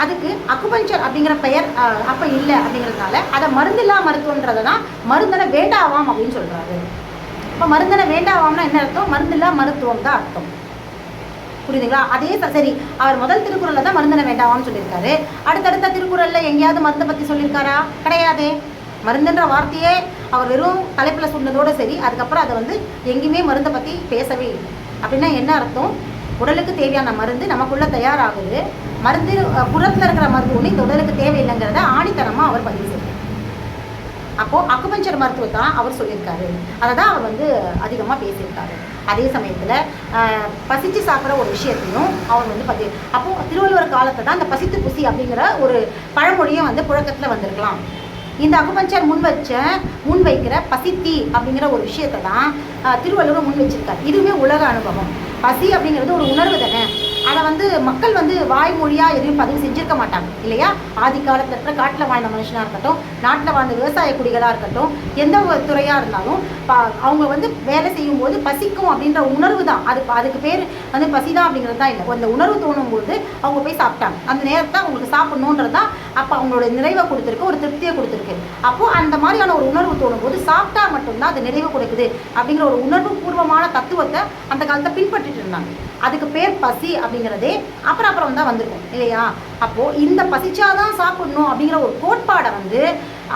அதுக்கு அக்குபஞ்சர் அப்படிங்கிற பெயர் அப்போ இல்லை அப்படிங்கிறதுனால அதை மருந்தில்லா மருத்துவன்றதை தான் மருந்தனை வேண்டாவாம் அப்படின்னு சொல்கிறாரு இப்போ மருந்தனை வேண்டாவாம்னா என்ன அர்த்தம்? மருந்தில்லா மருத்துவம் தான் அர்த்தம். புரியுதுங்களா? அதே சரி அவர் முதல் திருக்குறளில் தான் மருந்தனை வேண்டாவாம்னு சொல்லியிருக்காரு. அடுத்தடுத்த திருக்குறளில் எங்கேயாவது மருந்தை பற்றி சொல்லியிருக்காரா? கிடையாதே. மருந்துன்ற வார்த்தையே அவர் வெறும் தலைப்பில் சொன்னதோடு சரி அதுக்கப்புறம் அதை வந்து எங்கேயுமே மருந்தை பற்றி பேசவே இல்லை. அப்படின்னா என்ன அர்த்தம்? உடலுக்கு தேவையான மருந்து நமக்குள்ளே தயாராகுது. மருந்து புறத்தில் இருக்கிற மருந்து ஒன்று இந்த உடலுக்கு தேவையில்லைங்கிறத ஆணித்தனமாக அவர் பதிவு செய்கிறார். அப்போது அக்குபஞ்சர் மருத்துவம் தான் அவர் சொல்லியிருக்காரு. அதை தான் அவர் வந்து அதிகமாக பேசியிருக்காரு. அதே சமயத்தில் பசிச்சு சாப்பிட்ற ஒரு விஷயத்தையும் அவர் வந்து பதி அப்போது திருவள்ளுவர் காலத்தை தான் அந்த பசித்து புசி அப்படிங்கிற ஒரு பழமொழியும் வந்து புழக்கத்தில் வந்திருக்கலாம். இந்த அக்குபஞ்சர் முன் வச்ச முன் வைக்கிற பசித்தி அப்படிங்கிற ஒரு விஷயத்தை தான் திருவள்ளுவர் முன் வச்சிருக்காரு. இதுவுமே உலக அனுபவம். பசி அப்படிங்கிறது ஒரு உணர்வு தானே. அதை வந்து மக்கள் வந்து வாய்மொழியாக எதையும் பதிவு செஞ்சிருக்க மாட்டாங்க இல்லையா? ஆதி காலத்துல இருக்கிற காட்டில் வாழ்ந்த மனுஷனாக இருக்கட்டும் நாட்டில் வாழ்ந்த விவசாய குடிகளாக இருக்கட்டும் எந்த ஒரு துறையாக இருந்தாலும் பா- அவங்க வந்து வேலை செய்யும்போது பசிக்கும் அப்படின்ற உணர்வு தான். அது அதுக்கு பேர் வந்து பசி தான் அப்படிங்கிறது தான் இல்லை. அந்த உணர்வு தோணும் போது அவங்க போய் சாப்பிட்டாங்க. அந்த நேரத்தை அவங்களுக்கு சாப்பிடணுன்றது தான் அப்போ அவங்களோட நிறைவை கொடுத்துருக்கு ஒரு திருப்தியை கொடுத்துருக்கு. அப்போது அந்த மாதிரியான ஒரு உணர்வு தோணும் போது சாப்பிட்டா மட்டும்தான் அது நிறைவு கொடுக்குது அப்படிங்கிற ஒரு உணர்வு பூர்வமான தத்துவத்தை அந்த காலத்தை பின்பற்றிட்டு இருந்தாங்க. அதுக்கு பேர் பசி அப்படிங்கிறதே அப்புறம் அப்புறம் தான் வந்திருக்கும் இல்லையா? அப்போது இந்த பசிச்சாதான் சாப்பிடணும் அப்படிங்கிற ஒரு கோட்பாடை வந்து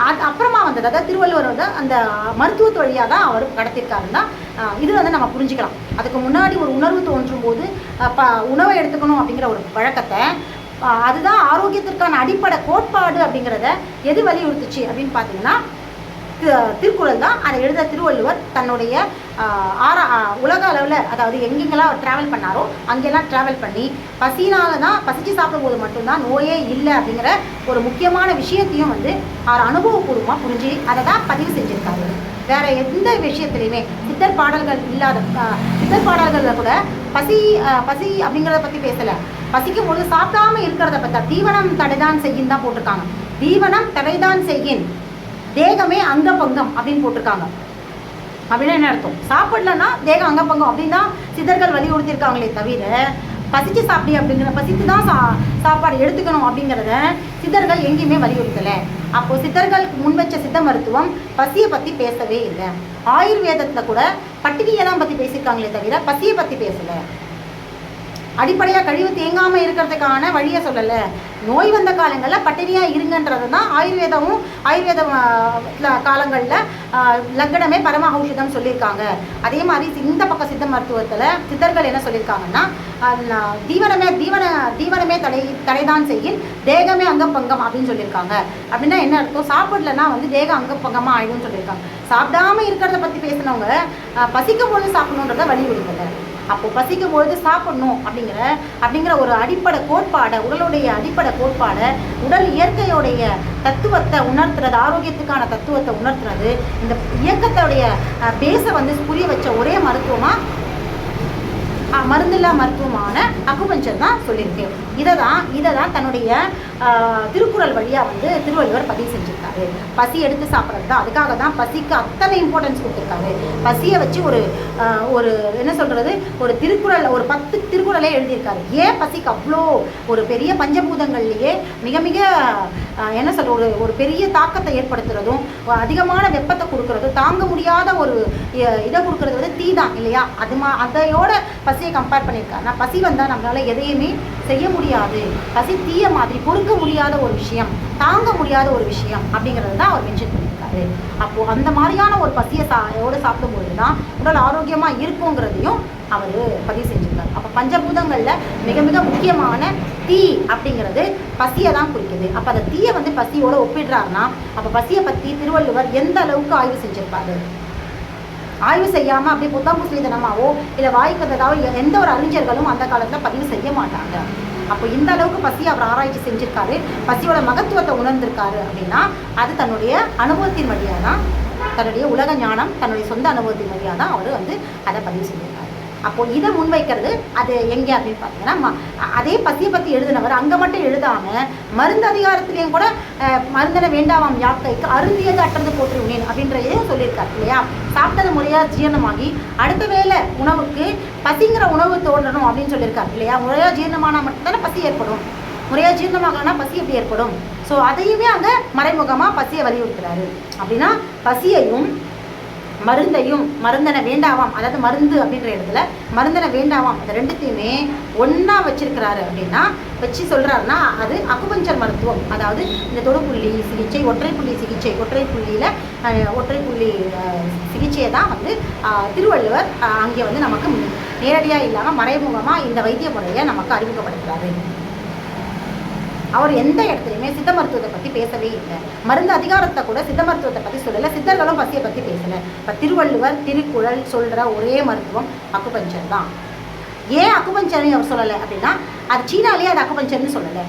அது அப்புறமா வந்தது அதாவது திருவள்ளுவர் வந்து அந்த மருத்துவத்து வழியாக தான் அவர் கடத்திருக்காருன்னா தான் இது வந்து நம்ம புரிஞ்சுக்கலாம். அதுக்கு முன்னாடி ஒரு உணர்வு தோன்றும் போது ப உணவை எடுத்துக்கணும் அப்படிங்கிற ஒரு பழக்கத்தை அதுதான் ஆரோக்கியத்திற்கான அடிப்படை கோட்பாடு அப்படிங்கிறத எது வலியுறுத்துச்சு அப்படின்னு பார்த்தீங்கன்னா தி- திருக்குறள் தான். அதை எழுத திருவள்ளுவர் தன்னுடைய ஆஹ், ஆரா உலக அளவில் அதாவது எங்கெங்கெல்லாம் அவர் ட்ராவல் பண்ணாரோ அங்கெல்லாம் ட்ராவல் பண்ணி பசினால தான் பசிச்சு சாப்பிடும்போது மட்டும்தான் நோயே இல்லை அப்படிங்கிற ஒரு முக்கியமான விஷயத்தையும் வந்து அவர் அனுபவபூர்வமாக புரிஞ்சு அதை தான் பதிவு செஞ்சுருக்காரு. வேற எந்த விஷயத்துலையுமே சித்தர் பாடல்கள் இல்லாத சித்தர் பாடல்களில் கூட பசி பசி அப்படிங்கிறத பற்றி பேசலை. பசிக்கும் பொழுது சாப்பிடாம இருக்கிறத பார்த்தா தீவனம் தடைதான் செய்யின் தான் போட்டிருக்காங்க. தீவனம் தடைதான் செய்யின் தேகமே அங்கபங்கம் அப்படின்னு போட்டிருக்காங்க. அப்படின்னு என்ன அர்த்தம்? சாப்பிடலன்னா தேகம் அங்கபங்கம் அப்படின்னு தான் சித்தர்கள் வலியுறுத்தியிருக்காங்களே தவிர பசிச்சு சாப்பிடி அப்படிங்கிற பசித்து தான் சா சாப்பாடு எடுத்துக்கணும் அப்படிங்கிறத சித்தர்கள் எங்கேயுமே வலியுறுத்தலை. அப்போது சித்தர்கள் முன் வச்ச சித்த மருத்துவம் பசியை பற்றி பேசவே இல்லை. ஆயுர்வேதத்தில் கூட பட்டினியை தான் பற்றி பேசியிருக்காங்களே தவிர பசியை பற்றி பேசலை. அடிப்படையாக கழிவு தேங்காமல் இருக்கிறதுக்கான வழியை சொல்லலை. நோய் வந்த காலங்களில் பட்டினியாக இருங்கன்றது தான் ஆயுர்வேதமும் ஆயுர்வேத காலங்களில் லக்கணமே பரம ஔஷதம் சொல்லியிருக்காங்க. அதே மாதிரி இந்த பக்கம் சித்த மருத்துவத்தில் சித்தர்கள் என்ன சொல்லியிருக்காங்கன்னா தீவனமே தீவன தீவனமே தடை தடைதான் செய்யும். தேகமே அங்கப்பங்கம் அப்படின்னு சொல்லியிருக்காங்க. அப்படின்னா என்ன அர்த்தம்? சாப்பிடலன்னா வந்து தேகம் அங்கப்பங்கமாக ஆயிடும்னு சொல்லியிருக்காங்க. சாப்பிடாம இருக்கிறத பற்றி பேசினவங்க பசிக்கும் போது சாப்பிடணுன்றத வலியுறுத்தலை அப்போ பசிக்கும் பொழுது சாப்பிடணும் அப்படிங்கிற அப்படிங்கிற ஒரு அடிப்படை கோட்பாடை உடலுடைய அடிப்படை கோட்பாடை உடல் இயற்கையுடைய தத்துவத்தை உணர்த்துறது ஆரோக்கியத்துக்கான தத்துவத்தை உணர்த்துறது இந்த இயக்கத்தோடைய பேஸை வந்து புரிய வச்ச ஒரே மருத்துவமாக மருந்தில்லா மருத்துவமான அக்குபஞ்சர் தான் சொல்லியிருக்கேன் இதை தான் இதை தான் தன்னுடைய திருக்குறள் வழியாக வந்து திருவள்ளுவர் பதிவு செஞ்சுருக்காரு. பசி எடுத்து சாப்பிட்றது தான். அதுக்காக தான் பசிக்கு அத்தனை இம்பார்ட்டன்ஸ் கொடுத்துருக்காரு. பசியை வச்சு ஒரு ஒரு என்ன சொல்கிறது ஒரு திருக்குறள் ஒரு பத்து திருக்குறளே எழுதியிருக்காரு. ஏன் பசிக்கு அவ்வளோ ஒரு பெரிய பஞ்சபூதங்கள்லேயே மிக மிக என்ன சொல்ற ஒரு ஒரு பெரிய தாக்கத்தை ஏற்படுத்துறதும் அதிகமான வெப்பத்தை கொடுக்கறதும் தாங்க முடியாத ஒரு இதை கொடுக்கறது வந்து தீ தான் இல்லையா? அது மா அதையோட பசியை கம்பேர் பண்ணியிருக்காரு. நான் பசி வந்தால் நம்மளால் எதையுமே செய்ய முடியாது. பசி தீய மாதிரி தாங்க முடியாத ஒரு விஷயம் தாங்க முடியாத ஒரு விஷயம் அப்படிங்கிறது தான் அவர் மென்ஷன் பண்ணியிருக்காரு. அப்போது அந்த மாதிரியான ஒரு பசியை சா யோட சாப்பிடும்போது தான் உடல் ஆரோக்கியமாக இருக்குங்கிறதையும் அவர் பதிவு செஞ்சுருக்காரு. அப்போ பஞ்சபூதங்களில் மிக மிக முக்கியமான தீ அப்படிங்கிறது பசியை தான் குறிக்குது. அப்போ அந்த தீயை வந்து பசியோடு ஒப்பிடுறாருன்னா அப்போ பசியை பற்றி திருவள்ளுவர் எந்த அளவுக்கு ஆய்வு செஞ்சிருப்பாரு? ஆய்வு செய்யாமல் அப்படியே புத்தம் புஸ்லிதனமாவோ இல்லை வாய்க்கு வந்ததாவோ எ- எந்த ஒரு அறிஞர்களும் அந்த காலத்தில் பதிவு செய்ய மாட்டாங்க. அப்போ இந்த அளவுக்கு பசி அவர் ஆராய்ச்சி செஞ்சிருக்காரு. பசியோட மகத்துவத்தை உணர்ந்திருக்காரு அப்படின்னா அது தன்னுடைய அனுபவத்தின் வழியாக தான் தன்னுடைய உலக ஞானம் தன்னுடைய சொந்த அனுபவத்தின் வழியாக தான் அவர் வந்து அதை பதிவு செஞ்சிருக்காரு. அப்போ இதை முன்வைக்கிறது அது எங்கே அப்படின்னு பார்த்தீங்கன்னா ம- அதே பசியை பற்றி எழுதினவர் அங்கே மட்டும் எழுதாமல் மருந்து அதிகாரத்திலையும் கூட அஹ், மருந்தனை வேண்டாமாம் யாக்கைக்கு அருந்தியது அட்டந்து போற்றுவினேன் அப்படின்றதையும் சொல்லியிருக்காரு இல்லையா? சாப்பிட்டது முறையாக ஜீரணமாகி அடுத்த வேளை உணவுக்கு பசிங்கிற உணவு தோன்றணும் அப்படின்னு சொல்லியிருக்காரு இல்லையா? முறையாக ஜீரணமானால் மட்டும்தானே பசி ஏற்படும். முறையாக ஜீரணமாகலன்னா பசி எப்படி ஏற்படும்? ஸோ அதையுமே அங்கே மறைமுகமாக பசியை வலியுறுத்துறாரு. அப்படின்னா பசியையும் மருந்தையும் மருந்தனை வேண்டாவாம் அதாவது மருந்து அப்படின்ற இடத்துல மருந்தனை வேண்டாவாம் அந்த ரெண்டுத்தையுமே ஒன்றா வச்சிருக்கிறாரு அப்படின்னா வச்சு சொல்கிறாருன்னா அது அக்குபஞ்சர் மருத்துவம். அதாவது இந்த தொடுப்புள்ளி சிகிச்சை ஒற்றைப்புள்ளி சிகிச்சை ஒற்றை புள்ளியில் ஒற்றை புள்ளி சிகிச்சையை தான் வந்து திருவள்ளுவர் அங்கே வந்து நமக்கு நேரடியாக இல்லாமல் மறைமுகமாக இந்த வைத்திய முறையை நமக்கு அறிமுகப்படுத்துகிறாரு அவர் எந்த இடத்துலையுமே சித்த மருத்துவத்தை பற்றி பேசவே இல்லை. மருந்து அதிகாரத்தை கூட சித்த மருத்துவத்தை பற்றி சொல்லலை. சித்தர்களும் பசியை பற்றி பேசலை. இப்போ திருவள்ளுவர் திருக்குறள் சொல்கிற ஒரே மருத்துவம் அக்குபஞ்சர் தான். ஏன் அக்குபஞ்சர்னு அவர் சொல்லலை அப்படின்னா அது சீனாலேயே அது அக்குபஞ்சர்னு சொல்லலை.